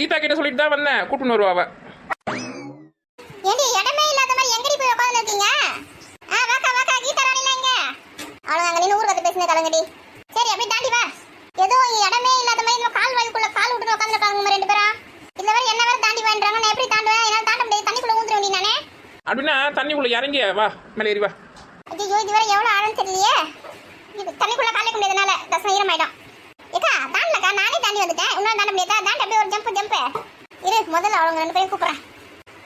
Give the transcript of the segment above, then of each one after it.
கீதா கிட்ட சொல்லிட்டு தான் வந்தேன். கூப்பிட்டு வருவா அவ. ஏண்டி இடமே இல்லாத மாதிரி எங்கடி போய் உட்கார்ந்து இருக்கீங்க? ஆ வாக்கா வாக்கா கீதா ராணில எங்க? அவளுங்க அங்க நின்று ஊர் கத்து பேசுன கலங்கடி சரி அப்படியே தாண்டி வா. ஏதோ இடமே இல்லாத மாதிரி இந்த கால் வாய்க்குள்ள கால் விட்டு உட்கார்ந்து இருக்காங்க ரெண்டு பேரும். இதுல வேற என்ன வேற தாண்டி வான்றாங்க? நான் எப்படி தாண்டுவேன்? என்னால தாண்ட முடியாது. தண்ணிக்குள்ள ஊந்துட வேண்டிய நானே. அப்படின்னா தண்ணிக்குள்ள இறங்கி வா மேலே ஏறி வா ஐயோ இது வேற எவ்வளவு ஆழம் தெரியலையே இது தண்ணிக்குள்ள கால் வைக்க முடியாதனால தசம் ஈரமாயிடும் ஏக்கா தாண்டலக்கா நானே தாண்டி வந்துட்டேன் இன்னும் தாண்ட முடியாதா தாண்டி அப்படியே ஒரு ஜம்ப் ஜம்ப் இரு முதல்ல அவங்க ரெண்டு பேரும் கூப்பிடுறேன்.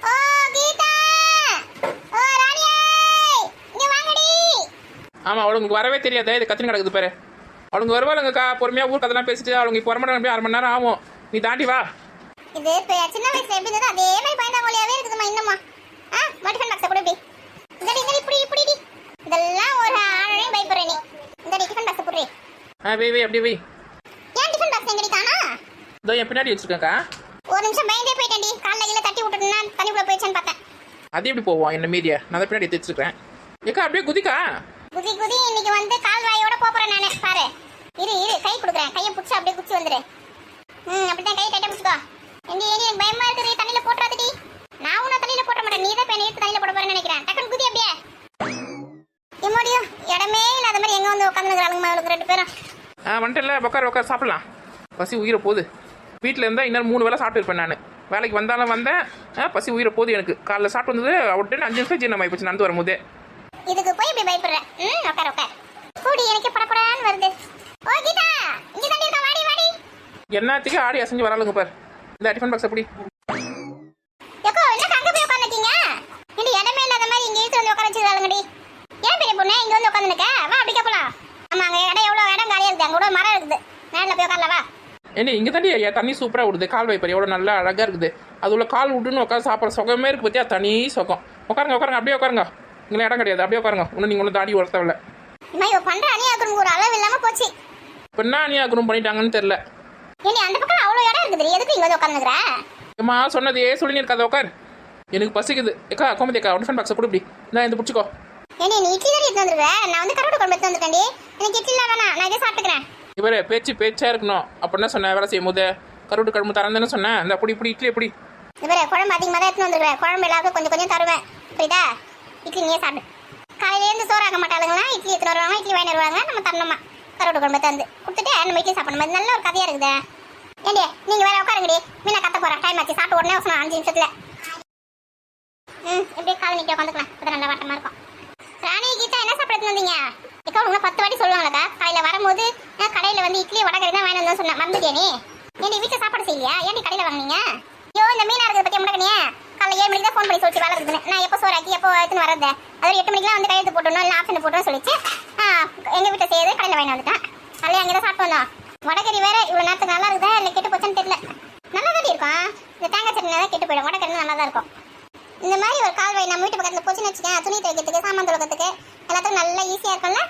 ஓ கீதா! ஓ ராணியே! இங்க வாங்கடி! ஆமாம் அவளுக்கு வரவே தெரியாது இது கத்தின்னு கிடக்குது பாரு. அவளுங்க வருவாளுங்கக்கா பொறுமையாக ஊர் கதெல்லாம் பேசிட்டு அவளுங்க இப்போ வரமாட்டாங்க அரை மணி நேரம் ஆகும். நீ தாண்டி வா. இது இப்ப சின்ன வயசுல எப்படி இருந்ததோ அதே மாதிரி பயந்தாங்கோலியாவே இருக்குதுமா இன்னுமா ஆ மட்டிஃபன் பாக்ஸை கூட இப்படி. இந்தடி இப்படி இப்படி இதெல்லாம் ஒரு ஆணையும் பயப்படுற நீ. இந்தடி டிஃபன் பாக்ஸை புடுறி ஆ வை வை அப்படியே வை. எங்கடி காணா இதோ என் பின்னாடி வச்சிருக்கேன்க்கா. ஒரு நிமிஷம் பயந்தே போயிட்டேன்டி. காலைல கீழே தட்டி விட்டுட்டுனா தண்ணிக்குள்ள போயிடுச்சேன்னு பார்த்தேன். அது எப்படி போவோம்? என்ன மீதியா? நான் தான் பின்னாடி எடுத்து வச்சிருக்கேன். ஏக்கா அப்படியே குதிக்கா. குதி குதி. இன்னைக்கு வந்து கால்வாயோட போறேன் நானு. பாரு. இரு இரு. கை கொடுக்குறேன். கையை பிடிச்சி அப்படியே குச்சி வந்துரு. ம் அப்படிதான் கை டைட்டா பிடிச்சிக்கோ. ஏண்டி ஏண்டி எனக்கு பயமா இருக்குது. தண்ணியில போட்டுறாதடி. நான் உன்னை தண்ணியில போட மாட்டேன். நீ தான் எடுத்து தண்ணியில போட போறேன்னு நினைக்கிறேன். டக்குனு குதி அப்படியே. எம்மோடியோ இடமே இல்லாத மாதிரி எங்க வந்து உட்காந்துருக்காளுங்க அவளுக்கு ரெண்டு பேரும். ஆ வந்துட்டல உட்கார உட்கார. சாப்பிடலாம். பசி உயிரை போகுது. வீட்டில் இருந்தால் இன்னும் மூணு வேளை சாப்பிட்டு இருப்பேன் நான். வேலைக்கு வந்தாலும் வந்தேன் பசி உயிரை போகுது எனக்கு. காலைல சாப்பிட்டு வந்தது அவட்டு அஞ்சு நிமிஷம் ஜீரணம் ஆயிப்போச்சு நடந்து வரும்போதே. இதுக்கு போய் இப்படி பயப்படுறேன் ம் உட்கார உட்கார். கூடி எனக்கு படப்படான்னு வருது. ஓ கீதா! இங்க தண்ணி இருக்கா வாடி வாடி. என்னத்துக்கு ஆடி அசைஞ்சு வராளுங்க பார். இந்த டிஃபன் பாக்ஸ் எப்படி எக்கோ என்ன அங்க போய் உட்கார்ந்துட்டீங்க இந்த இடமே இல்லாத மாதிரி இங்க இழுத்து வந்து உட்கார வச்சிருக்காங்கடி ஏன் பெரிய பொண்ணு இங்க வந்து உட்காந்துருக்க வா அப்படி போலாம் ஆமா அங்க இடம் எவ்வளவு இடம் காலியா இருக்குது அங்க கூட ஒரு மரம் இருக்குது நேரில் போய் உட்காரல வா என்ன இங்கே தாண்டி ஐயா தண்ணி சூப்பராக விடுது கால் வைப்பர் எவ்வளோ நல்லா அழகாக இருக்குது. அது உள்ள கால் விட்டுன்னு உட்காந்து சாப்பிட்ற சுகமே இருக்கு பற்றியா தனி சுகம். உட்காருங்க உட்காருங்க அப்படியே உட்காருங்க. இங்கே இடம் கிடையாது. அப்படியே உட்காருங்க. இன்னும் நீங்கள் ஒன்றும் தாடி வளர்த்தவில்ல பண்ற அநியாயத்துக்கு ஒரு அளவு இல்லாம போச்சு. இப்போ என்ன அநியாகரும் பண்ணிட்டாங்கன்னு தெரில அந்த பக்கம் அவ்வளவு இடம் இருக்குது எதுக்கு இங்க வந்து உட்காந்துக்கிற ஏம்மா சொன்னதே சொல்லி இருக்காத உட்கார். எனக்கு பசிக்குது. ஏக்கா கோமதி அக்கா டிஃபன் பாக்ஸை கொடு இப்படி. நான் இந்த பிடிச்சிக்கோ. ஏண்டி நீ இட்லி தான் எடுத்து வந்துருவ நான் வந்து கருவாடு குழம்பு எடுத்து வந்துட்டேன்டி எனக்கு இட்லி வேணாம். நான் இதை சாப்பிட்டுக்கிறேன். இவரே பேச்சு பேச்சா இருக்கணும். அப்படின்னா சொன்னேன் வேலை செய்யும் போது கருட்டு கழும்பு தரந்தேன்னு சொன்னேன் இந்த அப்படி இப்படி இட்லி எப்படி இவரே குழம்பு அதிகமாக தான் எடுத்துன்னு வந்துருவேன். குழம்பு எல்லாருக்கும் கொஞ்சம் கொஞ்சம் தருவேன். புரியுதா? இட்லி நீயே சாப்பிடு. காலையிலேருந்து சோறு ஆக்க மாட்டாளுங்களா? இட்லி எத்தனை வருவாங்க இட்லி வாங்கி வருவாங்க. நம்ம தரணுமா? கருவாடு குழம்பு தந்து கொடுத்துட்டு நம்ம இட்லி சாப்பிடணும். இது நல்ல ஒரு கதையா இருக்குதே. ஏண்டி நீங்க வேற உட்காருங்கடி. மீனா கத்த போறேன் டைம் ஆச்சு. சாப்பிட்டு உடனே வசனம் அஞ்சு நிமிஷத்துல. ம் இப்படியே கால் நிக்க உட்காந்துக்கலாம். அது நல்ல வாட்டமா இருக்கும். ராணி கீதா என்ன சாப்பிட வந்தீங்க? இக்கா உங்க பத்து வாட்டி சொல்லுவாங்களக்கா? காலையில வரும்போது நான் கடையில வந்து இட்லி வடகரி தான் வாங்கி வந்தேன் சொன்னேன் மறந்துட்டியா நீ? ஏண்டி வீட்டுல சாப்பாடு செய்யலையா? ஏன் கடையில வாங்கினீங்க? ஐயோ இந்த மீனா இருக்கிறத பத்தி முடக்கணியே காலைல ஏழு மணிக்கு தான் ஃபோன் பண்ணி சொல்லிச்சு வேலை இருக்குதுன்னு நான் எப்போ சோறாக்கி எப்போ எடுத்துன்னு வரது அது எட்டு மணிக்கெல்லாம் வந்து கையெழுத்து போட்டணும் இல்லை ஆப்ஷன் போட்டோம்னு சொல்லிச்சு. ஆ, எங்க வீட்டை செய்யறது கடையில வாங்கி வந்துட்டேன். காலையில அங்கே தான் சாப்பிட்டு வந்தோம். வடகறி வேற இவ்வளவு நேரத்துக்கு நல்லா இருக்குதா இல்லை கெட்டு போச்சுன்னு தெரியல. நல்லா தான் இருக்கும். இந்த தேங்காய் சட்னி தான் கெட்டு போயிடும். வடகரி நல்லா தான் இருக்கும். இந்த மாதிரி ஒரு கால்வாய் நம்ம வீட்டு பக்கத்துல போச்சுன்னு வச்சுக்கேன் துணி துவைக்கிறதுக்கு சாமான் துவைக்கிறதுக்கு எல்லாத்துக்கும் நல்லா ஈஸியா இருக்கும்ல?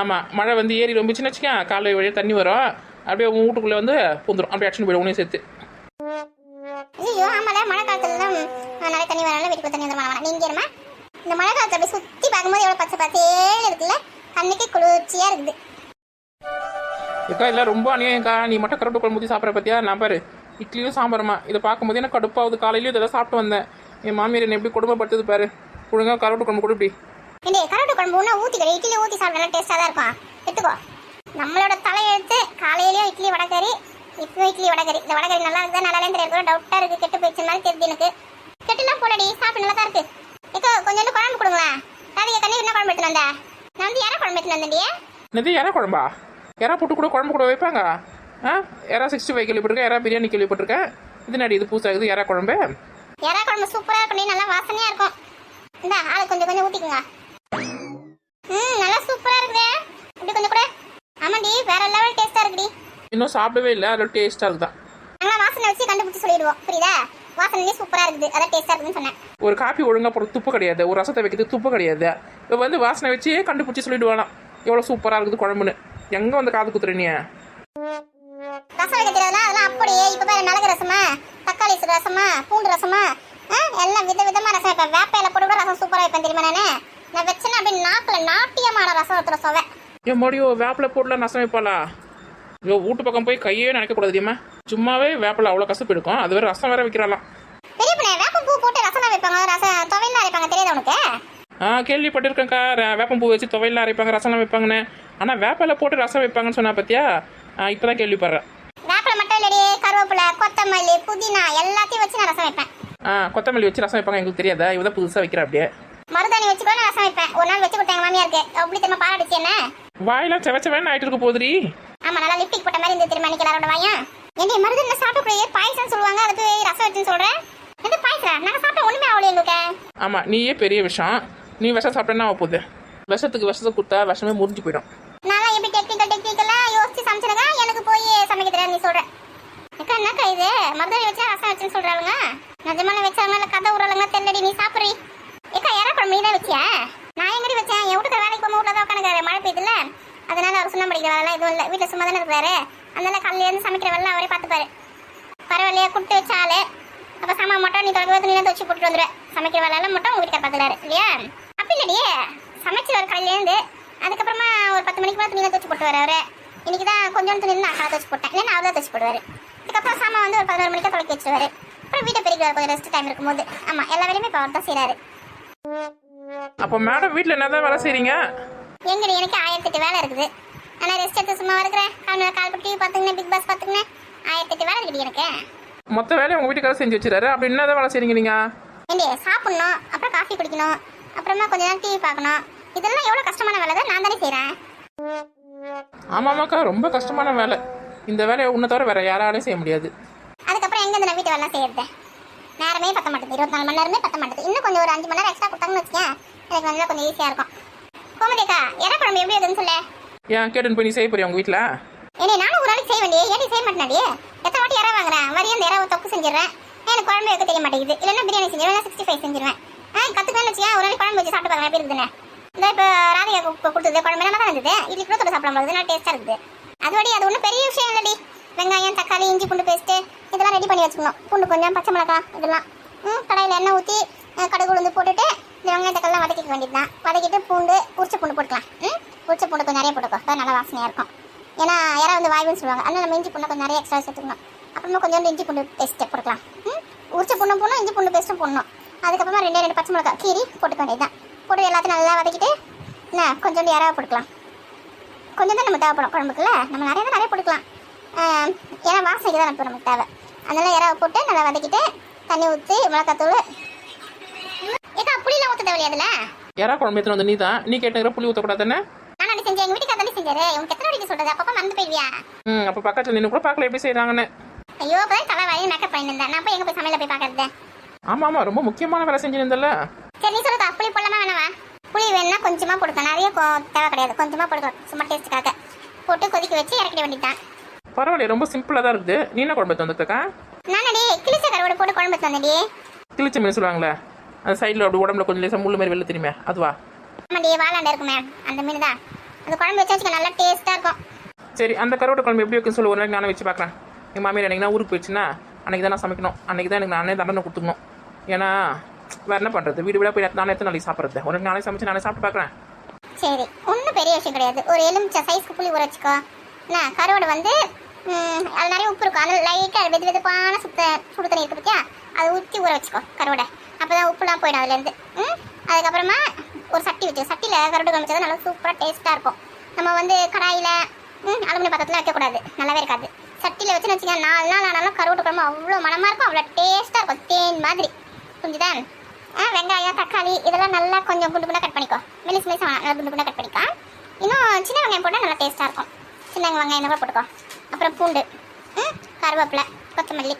ஆமாம் மழை வந்து ஏறி ரொம்பிச்சுன்னு வச்சுக்கேன் காலை வழியாக தண்ணி வரும். அப்படியே உங்கள் வீட்டுக்குள்ளே வந்து பூந்துடும் அப்படியே அடிச்சுன்னு போயிடும் உன்னையும் சேர்த்து. ஐயோ ஆமால மழை காலத்துல நிறைய தண்ணி வரனால வீட்டுக்கு தண்ணி வந்துடும் நீங்க இருமா? இந்த மழை காலத்துல அப்படியே சுத்தி பார்க்கும்போது எவ்வளவு பச்சை பச்சேன்னு இருக்குல்ல கண்ணுக்கு குளிர்ச்சியா இருக்குது. ஏக்கா இல்லை ரொம்ப அநியாயம்க்கா. நீ மட்டும் கருட்டு குழம்பு ஊற்றி சாப்பிட்ற பற்றியா நான் பாரு இட்லியும் சாம்பாரமா? இதை பார்க்கும்போது எனக்கு கடுப்பாகுது. காலையிலேயும் இதெல்லாம் சாப்பிட்டு வந்தேன். என் மாமியார் என்னை எப்படி கொடுமைப்படுத்துது பாரு. ஒழுங்கா கருட்டு குழம்பு கொடு இப்படி. ஏண்டி கரட்டு குழம்பு ஒன்றா ஊற்றிக்கிற இட்லி ஊற்றி சாப்பிட்டா டேஸ்ட்டாக தான் இருக்கும். எடுத்துக்கோ. நம்மளோட தலையெழுத்து காலையிலயும் இட்லி வடகறி இப்பயும் இட்லி வடகறி இந்த வடகறி நல்லா இருக்குதா நல்லா தெரியாது. டவுட்டாக இருக்கு. கெட்டு போயிடுச்சுனாலும் தெரியுது எனக்கு. கெட்டுலாம் போடடி சாப்பிட்டு நல்லா தான் இருக்கு இப்போ கொஞ்சோண்டு குழம்பு கொடுங்களேன். ராதிகா கண்ணி என்ன குழம்பு எடுத்துன்னு வந்த? நான் வந்து யாரை குழம்பு எடுத்துன்னு வந்தேன்டி. என்னது எறா குழம்பா? எறா போட்டு கூட குழம்பு கூட வைப்பாங்க. ஆ? எறா சிக்ஸ்டி ஃபைவ் கேள்விப்பட்டிருக்கேன். எறா பிரியாணி கேள்விப்பட்டிருக்கேன். இது நடி இது புதுசாக இருக்குது எறா குழம்பு? எறா குழம்பு சூப்பரா இருக்கும். நல்லா வாசனையா இருக்கும். இந்த ஆளு கொஞ்சம் கொஞ்சம் ஊத்திக்கோங்க ம் நல்லா சூப்பரா இருக்குதே. இப்படி கொஞ்சம் கூட. ஆமாடி வேற லெவல் டேஸ்டா இருக்குடி. இன்னும் சாப்பிடவே இல்லை. அதில் டேஸ்ட்டாக இருக்குதான். நாங்களா வாசனை வச்சு கண்டுபிடிச்சு சொல்லிடுவோம். புரியுதா? வாசனையே சூப்பரா இருக்குது. அதான் டேஸ்டா இருக்குதுன்னு சொன்னேன். ஒரு காப்பி ஒழுங்கா போட துப்பு கிடையாது. ஒரு ரசத்தை வைக்கிறது துப்பு கிடையாது. இப்போ வந்து வாசனை வச்சே கண்டுபிடிச்சி சொல்லிடுவானாம் எவ்வளோ சூப்பராக இருக்குது குழம்புன்னு. எங்கே வந்து காது குத்துற நீ? ரசம் வைக்க தெரியாதுல அதெல்லாம் அப்படியே இப்ப பாரு மிளகு ரசமா தக்காளி ரசமா பூண்டு ரசமா எல்லாம் வித விதமா ரசம் வைப்பேன். வேப்பையில போட்டு கூட ரசம் சூப்பரா வைப்பேன் தெரியுமா நானு? நான் வச்சேன்னா அப்படியே நாக்குல நாட்டியமான ரசம் ஒருத்தர சொவேன் என் மடியோ வேப்பில் போடலாம் நசம் வைப்பாளா? ஐயோ வீட்டு பக்கம் போய் கையே நினைக்கக்கூடாது தெரியுமா? சும்மாவே வேப்பில் அவ்வளோ கசப்பு எடுக்கும் அது வேற ரசம் வேற வைக்கிறாளாம். பெரிய பொண்ணு வேப்பம் பூ போட்டு ரசம் வைப்பாங்க. ரசம் துவையல் அரைப்பாங்க. தெரியாத உனக்கு? ஆ கேள்விப்பட்டிருக்கேன்க்கா ர- வேப்பம்பூ வச்சு துவையல்லாம் அரைப்பாங்க ரசம்லாம் வைப்பாங்கன்னு. ஆனால் வேப்பில போட்டு ரசம் வைப்பாங்கன்னு சொன்னா பார்த்தியா இப்போ தான் கேள்விப்படுறேன். கருவேப்பிலை கொத்தமல்லி புதினா எல்லாத்தையும் வச்சு நான் ரசம் வைப்பேன் ஆ கொத்தமல்லி வச்சு ரசம் வைப்பாங்க எங்களுக்கு தெரியாதா? இவ தான் புதுசாக வைக்கிறா அப்படியே. மருதாணி வச்சு கூட நான் ரசம் வைப்பேன் ஒரு நாள் வச்சு கொடுத்தாங்க மாமியாருக்கு. அப்படி திரும்ப பாராடிச்சு என்ன? வாயெல்லாம் செவ செவன்னு ஆயிட்டு இருக்க போதுரி ஆமா நல்லா லிப்டிக் போட்ட மாதிரி இந்த திரும்ப எல்லாரோட வாயன் ஏண்டி மருதாணி சாப்பிட்டு பாயசம் சொல்லுவாங்க அது போய் ரசம் வச்சுன்னு சொல்றேன் எது பாயசம் நாங்க சாப்பிட்ட ஒண்ணுமே ஆகலையே எங்களுக்கு. ஆமாம் நீயே பெரிய விஷம். நீ விஷம் சாப்பிட்டேன்னா ஆக போகுது. விஷத்துக்கு விஷத்தை கொடுத்தா விஷமே முறிஞ்சு போயிடும். நான் எப்படி டெக்னிக்கல் டெக்னிக்கலா யோசிச்சு சமைச்சிருங்க எனக்கு போய் சமைக்க தெரியாது நீ சொல்ற. அக்கா என்னக்கா இது? மருதாணி வச்சா ரசம் வச்சுன்னு சொல்றாளுங்க. நிஜமான வச்சாங்க இல்ல கதை உரலுங்க தெரியலடி நீ சாப்பிட்றி. ஏக்கா யாரா குழம்பு நீ தான் வச்சியா? நான் எங்கடி வச்சேன்? என் வீட்டுக்கு வேலைக்கு போகும் வீட்டில் தான் உட்காந்துக்காரு மழை பெய்யுதுல அதனால அவர் சுண்ணம் படிக்கிற வேலை எதுவும் இல்லை. வீட்டில் சும்மா தானே இருக்கிறாரு அதனால காலையில சமைக்கிற வேலை அவரே பார்த்துப்பாரு. பரவாயில்லையா குட்டு வச்ச அப்ப சாமான் மட்டும் நீ தொடர்பு தான் துவச்சி போட்டுட்டு வந்துடுவேன் சமைக்கிற வேலையெல்லாம் மட்டும் உங்க பார்த்துக்காரு பார்த்துக்கிறாரு இல்லையா? அப்படி இல்லடி. வர காலையிலேருந்து அதுக்கப்புறமா ஒரு பத்து மணிக்கு மேலே துணியெல்லாம் துவச்சி போட்டு அவரு இன்னைக்கு தான் கொஞ்சம் துணி நான் காலை துவச்சு போட்டேன். இல்லைன்னா அவர் தான் துவச்சு போடுவார். அதுக்கப்புறம் சாமான் வந்து ஒரு பதினோரு மணிக்கு தொலைக்கி வச்சிருவாரு. அப்புறம் வீட்டை பெருக்கிறார் கொஞ்சம் ரெஸ்ட் டைம் இருக்கும்போது. ஆமா எல்லா வேலையுமே இப்போ அவர் தான் செய்கிறாரு அப்போ மேடம் வீட்டில் என்ன தான் வேலை செய்கிறீங்க எங்கடி எனக்கு ஆயிரத்தி எட்டு வேலை இருக்குது. ஆனால் ரெஸ்ட் எடுத்து சும்மா இருக்கிறேன் கால் கால் பட்டி பார்த்துக்கினேன் பிக் பாஸ் பார்த்துக்கினேன் ஆயிரத்தி எட்டு வேலை இருக்குது எனக்கு. மொத்த வேலையை உங்கள் வீட்டுக்காரர் செஞ்சு வச்சுறாரு அப்படி என்ன தான் வேலை செய்கிறீங்க நீங்கள் ஏண்டி சாப்பிடணும் அப்புறம் காஃபி குடிக்கணும் அப்புறமா கொஞ்ச நேரம் டிவி பார்க்கணும். இதெல்லாம் எவ்வளோ கஷ்டமான வேலை தான் நான் தானே செய்கிறேன் ஆமாமாக்கா ரொம்ப கஷ்டமான வேலை. இந்த வேலையை உன்னை தவிர வேற யாராலையும் செய்ய முடியாது. அதுக்கப்புறம் எங்க இந்த வீட்டு வேலை செய்யறது? நேரமே பத்த மாட்டேது இருபத்தி நாலு மணி நேரமே பத்த மாட்டேது இன்னும் கொஞ்சம் ஒரு அஞ்சு மணி நேரம் எக்ஸ்ட்ரா கொடுத்தாங்கன்னு வச்சுக்கேன் எனக்கு வந்து கொஞ்சம் ஈஸியாக இருக்கும். கோமதிக்கா எற குழம்பு எப்படி இருக்குன்னு சொல்லு. ஏன் கேட்டுன்னு போய் நீ செய்ய போறியா உங்கள் வீட்டில் ஏனே நானும் ஒரு நாளைக்கு செய்ய வேண்டிய. ஏடி செய்ய மாட்டேனாடி? எத்தனை வாட்டி இற வாங்குறேன் வரி அந்த இறவை தொக்கு செஞ்சிடுறேன். எனக்கு குழம்பு வைக்க தெரிய மாட்டேங்குது. இல்லைன்னா பிரியாணி செஞ்சிருவேன் சிக்ஸ்டி ஃபைவ் செஞ்சிருவேன் ஆ கற்றுக்கணும்னு வச்சுக்கேன் ஒரு நாளைக்கு குழம்பு வச்சு சாப்பிட்டு பாருங்க. எப்படி இருக்குதுன்னு. இந்த இப்போ ராதிகா கொடுத்தது குழம்பு. நல்லா தான் இருந்தது இட்லி கூட தொட்டு சாப்பிட முடியாது நல்லா டேஸ்ட்டாக இருக்குது. அதோடய அது ஒன்றும் பெரிய விஷயம் இல்லடி. வெங்காயம் தக்காளி இஞ்சி பூண்டு பேஸ்ட்டு இதெல்லாம் ரெடி பண்ணி வச்சுக்கணும். பூண்டு கொஞ்சம் பச்சை மிளகாய் இதெல்லாம். ம் கடையில் எண்ணெய் ஊற்றி கடுகு உளுந்து போட்டுட்டு இந்த வெங்காயம் தக்காளிலாம் வதக்கிக்க வேண்டியது தான் வதக்கிட்டு பூண்டு உரிச்ச பூண்டு போட்டுக்கலாம். ம் உரிச்ச பூண்டு கொஞ்சம் நிறைய போட்டுக்கோ. அதான் நல்லா வாசனையாக இருக்கும். ஏன்னா யாராவது வந்து வாய்வுன்னு சொல்லுவாங்க. அதனால் நம்ம இஞ்சி பூண்டை கொஞ்சம் நிறைய எக்ஸ்ட்ரா சேர்த்துக்கணும். அப்புறமா கொஞ்சோண்டு இஞ்சி பூண்டு பேஸ்ட்டு போட்டுக்கலாம். ம் உரிச்ச பூண்டும் போடணும் இஞ்சி பூண்டு பேஸ்ட்டும் போடணும். அதுக்கப்புறமா ரெண்டே ரெண்டு பச்சை மிளகாய் கீரி போட்டுக்க வேண்டியதுதான். போட்டு எல்லாத்தையும் நல்லா வதக்கிட்டு என்ன கொஞ்சோண்டு இறவ போட்டுக்கலாம். கொஞ்சம் தான் நம்ம தேவைப்படும் குழம்புக்குள்ள. நம்ம நிறைய தான் நிறைய போட்டுக்கலாம். ஏன்னா வாசனைக்கு தான் இப்போ நமக்கு தேவை. அதனால இறவ போட்டு நல்லா வதக்கிட்டு தண்ணி ஊற்றி மிளகாத்தூள். ஏக்கா புளியெல்லாம் ஊற்ற தேவையில்லையா அதில் யாரா குழம்பு எடுத்துன்னு வந்து நீ தான் நீ கேட்டுங்கிற புளி ஊற்றக்கூடாது தானே? நான் அப்படி செஞ்சேன்? எங்கள் வீட்டுக்கு தானே செஞ்சாரு? உனக்கு எத்தனை வாட்டி சொல்கிறது அப்பப்போ மறந்து போயிடுவியா? ம் அப்போ பக்கத்தில் நின்று கூட பார்க்கல எப்படி செய்கிறாங்கன்னு ஐயோ அப்போ தலை வாங்கி மேக்கப் பண்ணியிருந்தேன் நான் போய் எங்கே போய் சமையல போய் பார்க்கறது? ஆமாம் ஆமாம் ரொம்ப முக்கியமான வேலை செஞ்சுருந்தல சரி நீ சொல்லுதா புளி போடலாமா வேணாவா புளி வேணும்னா கொஞ்சமாக போட்டுக்கலாம். நிறைய தேவை கிடையாது. கொஞ்சமாக போட்டுக்கலாம். சும்மா டேஸ்ட்டுக்காக போட்டு கொதிக்க வச்சு இறக்கிட வேண்டியதுதான். பரவாயில்ல ரொம்ப சிம்பிளாக தான் இருக்குது. நீ என்ன குழம்பு எடுத்து வந்துருக்கா? நானடி கிழிச்ச கருவோட போட்டு குழம்பு வந்தேன்டி. கிழிச்ச மீன் சொல்லுவாங்களே அந்த சைடில் அப்படி உடம்புல கொஞ்சம் லேசாக முள்ளு மாதிரி வெளில தெரியுமே அதுவா ஆமாடி வாழாண்ட இருக்குமே. அந்த மீன் தான் அந்த குழம்பு வச்சு வச்சுக்க நல்லா டேஸ்ட்டாக இருக்கும். சரி அந்த கருவாட்டு குழம்பு எப்படி இருக்குன்னு சொல்லி. ஒரு நாளைக்கு நானே வச்சு பார்க்குறேன். எங்கள் மாமியார் என்னைக்குனா ஊருக்கு போயிடுச்சுன்னா அன்றைக்கி தான் நான் சமைக்கணும். அன்றைக்கி தான் எனக்கு நானே தண்டனை கொடுத்துக்கணும். ஏன்னா வேறு என்ன பண்ணுறது வீடு வீடாக போய் நானே எத்தனை நாளைக்கு சாப்பிட்றது? ஒரு நாளைக்கு நானே சமைச்சு நானே சாப்பிட்டு பார்க்குறேன் சரி ஒன்றும் பெரிய விஷயம் கிடையாது. ஒரு எலுமிச்சை சைஸ்க்கு புளி ஊற வச்சுக்கோ. என்ன கருவாடு வந்து அது நிறைய உப்பு இருக்கும். அதில் லைட்டாக வெது வெதுப்பான சுத்த சுடு தண்ணி இருக்கு பார்த்தியா அதை ஊற்றி ஊற வச்சுக்கோ கருவாடை. அப்போ தான் உப்புலாம் போயிடும் அதுலேருந்து. ம் அதுக்கப்புறமா ஒரு சட்டி வச்சு சட்டியில் கருவாடு குழம்பு நல்லா சூப்பராக டேஸ்ட்டாக இருக்கும். நம்ம வந்து கடாயில் ம் அலுமினிய பக்கத்தில் வைக்கக்கூடாது நல்லாவே இருக்காது. சட்டியில் வச்சுன்னு வச்சுக்கோங்க. நாலு நாள் ஆனாலும் கருவட்டு குழம்பு அவ்வளோ மனமாக இருக்கும். அவ்வளோ டேஸ்ட்டாக இருக்கும். தேன் மாதிரி. புரிஞ்சுதா? வெங்காயம் தக்காளி இதெல்லாம் நல்லா கொஞ்சம் குண்டு குண்டாக கட் பண்ணிக்கோ. மெலிஸ் மெலிஸ் நல்லா குண்டு குண்டாக கட் பண்ணிக்கோ. இன்னும் சின்ன வெங்காயம் போட்டால் நல்லா டேஸ்ட்டாக இருக்கும். சின்ன வெங்காயம் கூட போட்டுக்கோ. அப்புறம் பூண்டு ம் கருவேப்பிலை கொத்தமல்லி.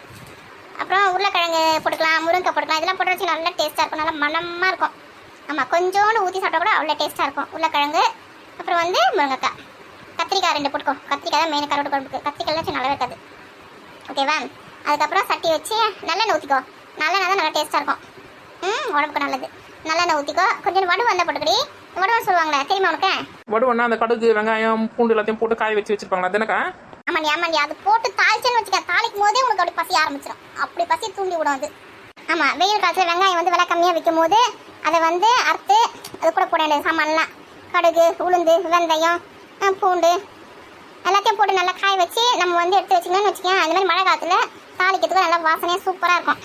அப்புறம் உருளைக்கிழங்கு போட்டுக்கலாம் முருங்கை போட்டுக்கலாம். இதெல்லாம் போட்டு வச்சு நல்லா டேஸ்ட்டாக இருக்கும். நல்லா மனமாக இருக்கும். ஆமாம் கொஞ்சோண்டு ஊற்றி சாப்பிட்டா கூட அவ்வளோ டேஸ்ட்டாக இருக்கும். உருளைக்கிழங்கு அப்புறம் வந்து முருங்கைக்காய். கத்திரிக்காய் ரெண்டு போட்டுக்கோ. கத்திரிக்காய் தான் மெயின் கருவாட்டு குழம்புக்கு. கத்திரிக்காய் வச்சு நல்லா இருக்காது. ஓகேவா அதுக்கப்புறம் சட்டி வச்சு நல்லெண்ணெய் ஊற்றிக்கோ நல்லெண்ணெய் தான் நல்லா டேஸ்ட்டாக இருக்கும். ம் உடம்புக்கு நல்லது. நல்லெண்ணெய் ஊற்றிக்கோ கொஞ்சம் வடு வந்தால் போட்டுக்கடி. வடுவன் சொல்லுவாங்களே தெரியுமா உனக்கு? வடுவன்னா அந்த கடுகு வெங்காயம் பூண்டு எல்லாத்தையும் போட்டு காய வச்சு வச்சிருப்பாங்களா? அதுனக்கா ஆமாண்டி ஆமாண்டி. அது போட்டு தாளிச்சேன்னு வச்சுக்க தாளிக்கும் போதே உனக்கு அப்படி பசி ஆரம்பிச்சிடும் அப்படி பசி தூண்டி விடும் அது. ஆமாம் வெயில் காலத்தில் வெங்காயம் வந்து விலை கம்மியாக விற்கும் போது அதை வந்து அறுத்து அது கூட போட வேண்டிய சாமான்லாம். கடுகு உளுந்து வெந்தயம் பூண்டு எல்லாத்தையும் போட்டு நல்லா காய வச்சு நம்ம வந்து எடுத்து வச்சுக்கணும்னு வச்சுக்கோங்க அந்த மாதிரி மழை காலத்தில் தாளிக்கிறதுக்கு நல்லா வாசனையாக சூப்பராக இருக்கும்.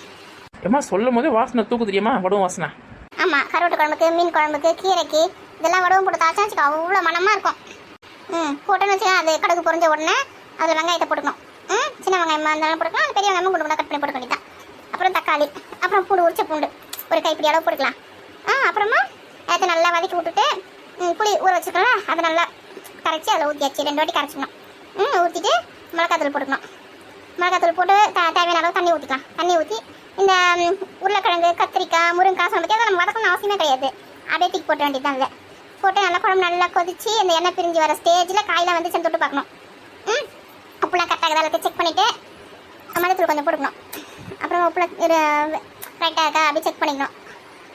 ஏமா சொல்லும் போதே வாசனை தூக்கு தெரியுமா? வடும் வாசனை. ஆமாம் கருவாட்டு குழம்புக்கு மீன் குழம்புக்கு கீரைக்கு இதெல்லாம் வடவும் போட்டு தாச்சா வச்சுக்கோ அவ்வளோ மனமாக இருக்கும். ம் போட்டோன்னு வச்சுக்கோங்க அது கடுகு பொறிஞ்ச உடனே அதில் வெங்காயத்தை போட்டுக்கணும். ம் சின்ன வெங்காயமாக இருந்தாலும் போட்டுக்கலாம் அது பெரிய வெங்காயமும் குண்டு கட் பண்ணி போட்டுக்க வேண்டியதான் அப்புறம் தக்காளி அப்புறம் பூண்டு உரிச்ச பூண்டு ஒரு கைப்பிடி அளவு போட்டுக்கலாம். ஆ அப்புறமா அதை நல்லா வதக்கி விட்டுட்டு ம், புளி ஊற வச்சுக்கலாம் அதை நல்லா கரைச்சி அதில் ஊற்றியாச்சு ரெண்டு வாட்டி கரைச்சிக்கணும். ம் ஊற்றிட்டு மிளகாத்தூள் போட்டுக்கணும். மிளகாத்தூள் போட்டு த தேவையான அளவு தண்ணி ஊற்றிக்கலாம் தண்ணி ஊற்றி இந்த உருளைக்கிழங்கு கத்திரிக்காய் முருங்காய் சம்பத்தி அதை நம்ம வதக்கணும் அவசியமே கிடையாது. அப்படியே தூக்கி போட்ட வேண்டியது இல்லை போட்டு நல்லா குழம்பு நல்லா கொதிச்சு இந்த எண்ணெய் பிரிஞ்சு வர ஸ்டேஜில் காயில் வந்து தொட்டு பார்க்கணும். ம்? உப்புலாம் கரெக்டாக எல்லாத்தையும் செக் பண்ணிவிட்டு மஞ்சத்தூள் கொஞ்சம் போட்டுக்கணும். அப்புறம் உப்புல கரெக்டாக இருக்கா? அப்படி செக் பண்ணிக்கணும்.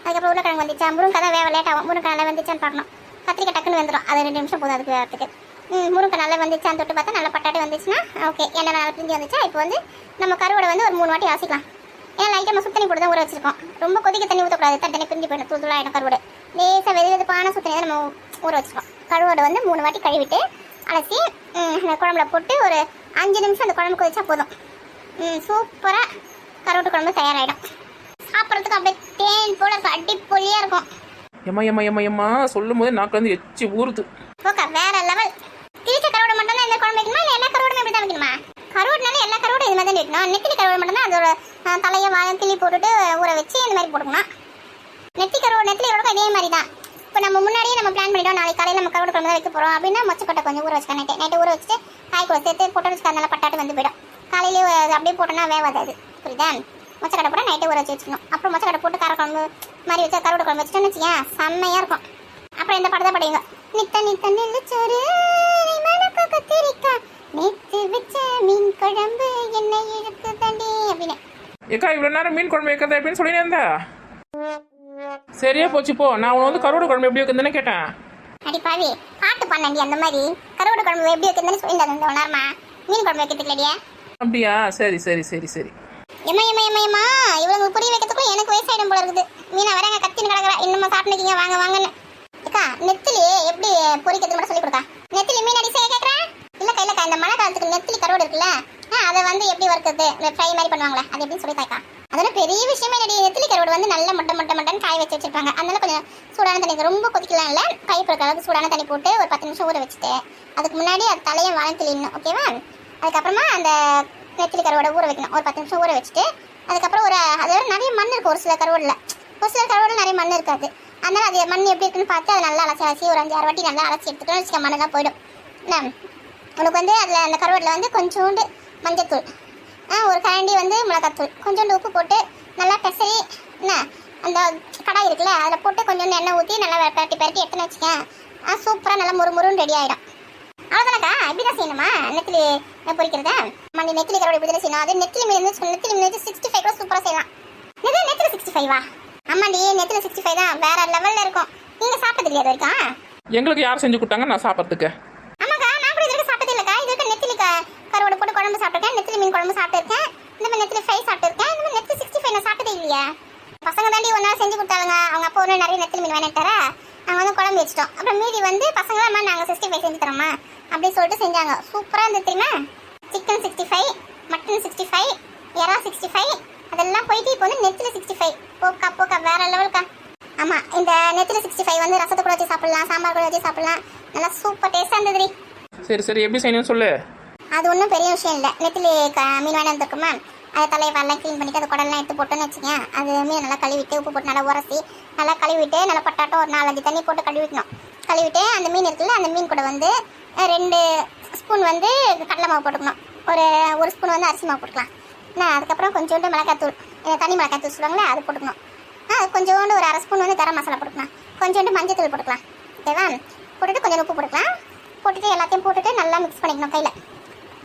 அதுக்கப்புறம் உருளைக்கிழங்கு வந்துச்சா? முருங்கை தான் வேக லேட் ஆகும் முருங்கை நல்லா வந்துச்சான்னு பார்க்கணும். கத்திரிக்காய் டக்குன்னு வந்துடும் அது ரெண்டு நிமிஷம் போதும் அதுக்கு வரத்துக்கு முருங்கை நல்லா வந்துச்சான்னு தொட்டு பார்த்தா நல்லா பட்டாட்டு வந்துச்சுன்னா ஓகே. எண்ணெய் நல்லா பிரிஞ்சு வந்துச்சா? இப்போ வந்து நம்ம கருவோட வந்து ஒரு மூணு வாட்டி ஆசிக்கலாம் ஏன்னா லைட்டாக நம்ம சுத்தண்ணி போட்டு தான் ஊற வச்சிருக்கோம். ரொம்ப கொதிக்க தண்ணி ஊற்றக்கூடாது தண்ணி பிரிஞ்சு போயிடும். தூள் தூளாயிடும் கருவோடு. லேசாக வெது வெதுப்பான சுத்தண்ணி தான் நம்ம ஊற வச்சிருக்கோம். கருவோட வந்து மூணு வாட்டி கழுவிட்டு அலசி அந்த குழம்புல போட்டு ஒரு அஞ்சு நிமிஷம் அந்த குழம்பு கொதிச்சா போதும். சூப்பராக கருவாட்டு குழம்பு தயாராகிடும் சாப்பிட்றதுக்கு அப்படியே தேன் போல இருக்கும். அடிப்பொலியாக இருக்கும். எம்மா எம்மா எம்மா எம்மா சொல்லும் போதே நாக்கு வந்து எச்சி ஊறுது. வேற லெவல் திரிச்ச கருவாடு மட்டும் தான் இந்த குழம்பு வைக்கணுமா? இல்லை எல்லா கருவாடுமே இப்படி தான் வைக்கணுமா? கருவாடுனால எல்லா கருவாடும் இது மாதிரி தான் இருக்கணும் நெத்திலி கருவாடு மட்டும்தான் அதோட தலையை வாழை கிள்ளி போட்டுட்டு ஊற வச்சு இந்த மாதிரி போட்டுக்கணும். நெத்தி கருவாடு நெத்திலி கருவாடு இதே மாதிரி தான் இப்போ நம்ம முன்னாடியே நம்ம பிளான் பண்ணிட்டோம் நாளைக்கு காலையில் நம்ம கருவாடு குழம்பு தான் வைக்க போகிறோம் அப்படின்னா மொச்சக்கொட்டை கொஞ்சம் ஊற வச்சுக்கலாம் நைட்டு நைட்டு ஊற வச்சுட்டு காய் கூட சேர்த்து போட்டு வச்சுக்கா பட்டாட்டு வந்து போயிடும். காலையிலே அது அப்படியே போட்டோன்னா வேவாது அது. புரியுதா? மொச்சக்கடை போட்டால் நைட்டே ஊற வச்சு வச்சுக்கணும். அப்புறம் மொச்சக்கடை போட்டு காரக்குழம்பு மாதிரி வச்சு கருவாடு குழம்பு வச்சுட்டோன்னு வச்சுக்கேன் செம்மையாக இருக்கும். அப்புறம் இந்த படத்தை படிங்க? நித்த நித்த நெல்லுச்சோறு மணக்க கத்திரிக்காய் நேத்து வச்ச மீன் குழம்பு என்ன இழுக்கு தண்டி அப்படின்னு. ஏக்கா இவ்வளோ நேரம் மீன் குழம்பு வைக்கிறது அப்படின்னு சொல்லினே இருந்தா? சரியா போச்சு போ. நான் உன்னை வந்து கருவாடு குழம்பு எப்படி வைக்கிறதுன்னு கேட்டேன். அடி பாவி பாட்டு பண்ணண்டி அந்த மாதிரி. கருவாடு குழம்பு எப்படி வைக்கிறதுன்னு சொல்லியிருந்தாங்க இந்த நேரமா மீன் குழம்பு வைக்கிறதுக்கு இல்லையா அப்படியா? சரி சரி சரி சரி. எம்மா எம்மா எம்மா எம்மா இவங்க புரிய வைக்கிறதுக்கும் எனக்கு வயசாயிடும் போல இருக்குது. மீனா வராங்க கத்தின்னு கிடக்குறா. இன்னும் சாப்பிட்டுக்கீங்க வாங்க வாங்கன்னு. அக்கா நெத்திலி எப்படி பொரிக்கிறது மட்டும் சொல்லி கொடுக்கா. நெத்திலி மீன் அடி செய்ய கேட்குறேன் இல்லக்கா இல்லக்கா இந்த மழை காலத்துக்கு நெத்திலி கருவாடு இருக்குல்ல ஆ அதை வந்து எப்படி வறுக்கிறது? இந்த ஃப்ரை மாதிரி பண்ணுவாங்களே அது எப்படின்னு சொல்லி தாய்க்கா அதெல்லாம் பெரிய விஷயமே இல்லடி. நெத்திலி கருவாடு வந்து நல்ல மொட்டை மொட்டை மொட்டைன்னு காய வச்சு வச்சிருப்பாங்க. அதனால கொஞ்சம் சூடான தண்ணி ரொம்ப கொதிக்கலாம் இல்லை கை பொறுக்கிற அளவுக்கு சூடான தண்ணி போட்டு ஒரு பத்து நிமிஷம் ஊற வச்சுட்டு அதுக்கு முன்னாடி அது தலையும் வாழை தெளியணும் ஓகேவா அதுக்கப்புறமா அந்த நெத்திலி கருவாடை ஊற வைக்கணும். ஒரு பத்து நிமிஷம் ஊற வச்சுட்டு அதுக்கப்புறம் ஒரு அதோட நிறைய மண் இருக்கும். ஒரு சில கருவாடில். ஒரு சில கருவாடில் நிறைய மண் இருக்காது. அதனால அது மண் எப்படி இருக்குன்னு பார்த்து அதை நல்லா அலசி அலசி ஒரு அஞ்சு ஆறு வாட்டி நல்லா அலசி எடுத்துக்கணும் வச்சுக்க மண்ணெல்லாம் போயிடும். என்ன? உனக்கு வந்து அதில் அந்த கருவாடில் வந்து கொஞ்சோண்டு மஞ்சத்தூள். ஆ ஒரு கரண்டி வந்து மிளகாத்தூள். கொஞ்சோண்டு உப்பு போட்டு நல்லா பெசரி என்ன அந்த கடாய் இருக்குல்ல அதில் போட்டு கொஞ்சோண்டு எண்ணெய் ஊற்றி நல்லா பரட்டி பரட்டி எடுத்துன்னு வச்சுக்கேன். ஆ சூப்பராக நல்லா முறு முருன்னு ரெடி ஆகிடும் அவ்வளோதானக்கா இப்படி தான் செய்யணுமா? நெத்திலி பொரிக்கிறதா? மணி நெத்திலி கருவாடு இப்படி தான் செய்யணும். அது நெத்திலி மீன் வந்து நெத்திலி மீன் வந்து சிக்ஸ்டி ஃபைவ் கூட சூப்பராக செய்யலாம். இது நெத்திலி சிக்ஸ்டி ஃபைவா ஆமாண்டி நெத்திலி சிக்ஸ்டி ஃபைவ் தான். வேற லெவலில் இருக்கும். நீங்கள் சாப்பிட்டது இல்லையா வரைக்கும்? எங்களுக்கு யார் செஞ்சு கொடுத்தாங்க? நான் சாப்பிட்றதுக்கு ஆமாக்கா நான் கூட இது வரைக்கும் சாப்பிட்டது இல்லைக்கா இது வரைக்கும் நெத்திலி க- கருவாடு போட்டு குழம்பு சாப்பிட்டுருக்கேன் நெத்திலி மீன் குழம்பு சாப்பிட்டுருக்கேன் இந்த மாதிரி நெத்திலி ஃப்ரை சாப்பிட்டுருக்கேன் இந்த மாதிரி நெத்திலி சிக்ஸ்டி ஃபைவ் நான் சாப்பிட்டதே இல்லையா. பசங்க தாண்டி ஒன்றா செஞ்சு கொடுத்தாங்க அவங்க அப்போ ஒன்று நிறைய நெத்திலி மீன் வேணுட்டாரா நாங்கள் வந்து குழம்பு வச்சிட்டோம். அப்புறம் மீதி வந்து பசங்க நாங்கள் சிக்ஸ்டி ஃபைவ் செஞ்சு தரோமா அப்படின்னு சொல்லிட்டு செஞ்சாங்க. சூப்பராக இருந்தது தெரியுமா? Chicken sixty five mutton sixty five எறா சிக்ஸ்டி ஃபைவ் அதெல்லாம் போயிட்டு இப்போ வந்து நெத்திலி சிக்ஸ்டி ஃபைவ் போக்கா போக்கா வேற லெவலுக்கா. ஆமாம் இந்த நெத்திலி சிக்ஸ்டி ஃபைவ் வந்து ரசத்தை கூட வச்சு சாப்பிடலாம் சாம்பார் கூட வச்சு சாப்பிடலாம். நல்லா சூப்பர் டேஸ்ட்டாக இருந்தது சரி சரி எப்படி செய்யணும்னு சொல்லு. அது ஒன்றும் பெரிய விஷயம் இல்லை. நெத்திலி க மீன் வேணும் வந்துருக்குமா? அதை தலையை வரலாம் க்ளீன் பண்ணிட்டு அது குடல்லாம் எடுத்து போட்டோன்னு வச்சுக்கேன் அது மீன் நல்லா கழுவிட்டு உப்பு போட்டு நல்லா உரசி நல்லா கழுவிட்டு நல்லா பட்டாட்டம் ஒரு நாலஞ்சு தண்ணி போட்டு கழுவிக்கணும் கழுவிட்டு அந்த மீன் இருக்குல்ல அந்த மீன் கூட வந்து ரெண்டு ஸ்பூன் வந்து கடலை மாவு போட்டுக்கணும். ஒரு ஒரு ஸ்பூன் வந்து அரிசி மாவு போட்டுக்கலாம். நான் அதுக்கப்புறம் கொஞ்சோண்டு மிளகாத்தூள் அஹ், தனி மிளகாத்தூள் சொல்லுவாங்களே அது போட்டுக்கணும். ஆ கொஞ்சோண்டு ஒரு அரை ஸ்பூன் வந்து கரம் மசாலா போட்டுக்கலாம். கொஞ்சோண்டு மஞ்சத்தூள் போட்டுக்கலாம். ஓகேவா? போட்டுட்டு கொஞ்சம் உப்பு போட்டுக்கலாம். போட்டுட்டு எல்லாத்தையும் போட்டுட்டு நல்லா மிக்ஸ் பண்ணிக்கணும் கையில்.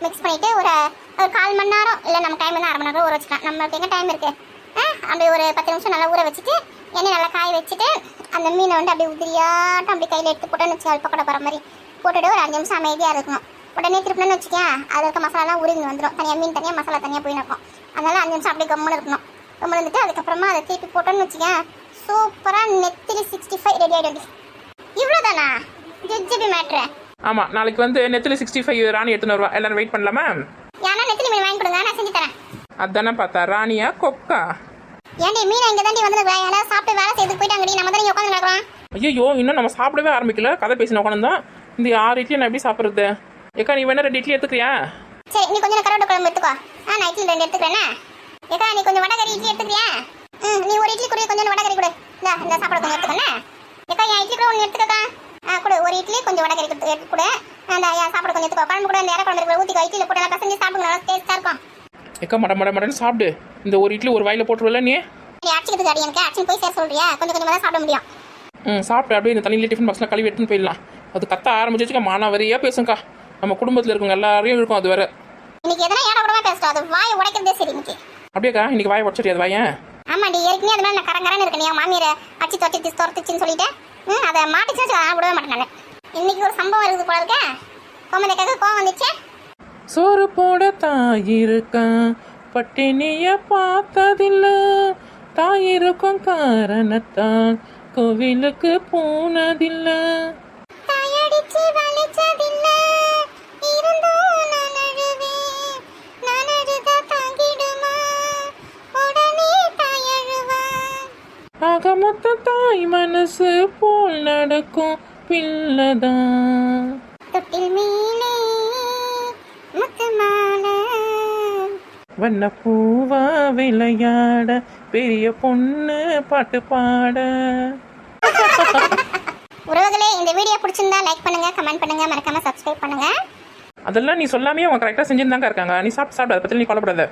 மிக்ஸ் பண்ணிவிட்டு ஒரு ஒரு கால் மணி நேரம் இல்லை நம்ம டைம் வந்து அரை மணி நேரம் ஊற வச்சுக்கலாம். நம்மளுக்கு எங்கே டைம் இருக்குது ஆ அப்படி ஒரு பத்து நிமிஷம் நல்லா ஊற வச்சுட்டு எண்ணெய் நல்லா காய வச்சுட்டு அந்த மீனை வந்து அப்படியே உதிரியாட்டம் அப்படி கையில் எடுத்து போட்டோன்னு வச்சு பக்கோட போகிற மாதிரி. போட்டுட்டு ஒரு அஞ்சு நிமிஷம் அமைதியாக இருக்கணும். உடனே திருப்பினு வச்சுக்கேன் அது இருக்க மசாலாலாம் உருகி வந்துடும் தனியாக மீன் தனியாக மசாலா தனியாக போய் இருக்கும். அதனால் அஞ்சு நிமிஷம் அப்படியே கம்முன்னு இருக்கணும். கம்முன்னு இருந்துட்டு அதுக்கப்புறமா அதை திருப்பி போட்டோன்னு வச்சுக்கேன் சூப்பராக நெத்திலி சிக்ஸ்டி ஃபைவ் ரெடி ஆகிடும் இவ்வளோதானா ஜிஜிபி மேட்ரு ஆமாம் நாளைக்கு வந்து நெத்திலி சிக்ஸ்டி ஃபைவ் ராணி எடுத்துன்னு வருவா எல்லாரும் வெயிட் பண்ணலாமா? ஏன்னா நெத்திலி மீன் வாங்கி கொடுங்க நான் செஞ்சு தரேன். அதானே பார்த்தா ராணியா கொக்கா? ஏன்டி மீன் இங்கே தாண்டி வந்து யாராவது சாப்பிட்டு வேலை செய்து போயிட்டாங்கடி. நம்ம தான் உட்காந்து நடக்கிறோம் ஐயோ இன்னும் நம்ம சாப்பிடவே ஆரம்பிக்கல. கதை பேசின உட்காந்து இந்த ஆறு இட்லி நான் எப்படி சாப்பிட்றது? ஏக்கா நீ வேணா ரெண்டு இட்லி எடுத்துக்கிறியா? சரி நீ கொஞ்சம் கரோட்டு குழம்பு எடுத்துக்கோ. ஆ நான் இட்லி ரெண்டு எடுத்துக்கிறேன்னா ஏக்கா நீ கொஞ்சம் வடகறி இட்லி எடுத்துக்கிறியா? ம் நீ ஒரு இட்லி கொடு கொஞ்சம் வடகறி கொடு. இந்த இந்த சாப்பாடு கொஞ்சம் எடுத்துக்கோண்ணே ஏக்கா என் இட்லி கூட ஒன்று எடுத்துக்கோக்கா. கொடு. ஒரு இட்லி கொஞ்சம் கொடுத்து எடுத்து கொடு. அந்த சாப்பாடு கொஞ்சம் எடுத்துக்கோ. குழம்பு கூட அந்த இற குழம்பு இருக்கு ஊற்றிக்கோ இட்லியில் போட்டு பசங்க சாப்பிடுங்க. நல்லா டேஸ்ட்டாக இருக்கும். ஏக்கா மட மட மடன்னு சாப்பிடு. இந்த ஒரு இட்லி ஒரு வாயில போட்டுருவல நீ? நீ அடிச்சுக்கிறதுக்கு அடி எனக்கு. அடிச்சு போய் சேர சொல்றியா? கொஞ்சம் கொஞ்சமாக தான் சாப்பிட முடியும். ம் சாப்பிட்டு அப்படியே இந்த தண்ணியில் டிஃபன் பாக்ஸில் கழுவி எடுத்துன்னு போயிடலாம். அது கத்த ஆரம்பிச்சிச்சுக்கா மானாவரியாக பேசுங்கக்கா நம்ம குடும்பத்தில் இருக்கவங்க எல்லாரையும் இருக்கும் அது வேற. இன்னைக்கு எதனா ஏட கூடமா பேசுறோம் அது வாய் உடைக்கிறதே சரி இன்னைக்கு. அப்படியேக்கா இன்னைக்கு வாயை உடச்சிட்டு அது வாயன் ஆமாடி ஏற்கனவே அது மாதிரி நான் கரங்கரன்னு இருக்கேன். என் மாமியாரை அடிச்சு தொட்டிச்சு துரத்துச்சுன்னு சொல்லிட்டு. ம் அதை மாட்டிச்சு நான் விடவே மாட்டேன் நான். இன்னைக்கு ஒரு சம்பவம் இருக்குது போல இருக்கேன் கோமதிக்காக கோவம் வந்துச்சு. சோறு போட தாயிருக்கான் பட்டினிய பார்த்ததில்ல. தாயிருக்கும் காரணத்தான் கோவிலுக்கு போனதில்ல. தாயடிச்சு வலிச்சதில்ல. ஆக மொத்த தாய் மனசு போல் நடக்கும் பிள்ளைதான் தொட்டில் மீனே முத்து மாலை வண்ண பூவா விளையாட பெரிய பொண்ணு பாட்டு பாட. உறவுகளே இந்த வீடியோ பிடிச்சிருந்தா லைக் பண்ணுங்க கமெண்ட் பண்ணுங்க மறக்காம சப்ஸ்கிரைப் பண்ணுங்க. அதெல்லாம் நீ சொல்லாமே அவங்க கரெக்டாக செஞ்சுருந்தாங்க இருக்காங்க. நீ சாப்பிட்டு சாப்பிடு அதை பற்றி நீ கொல்லப்படாத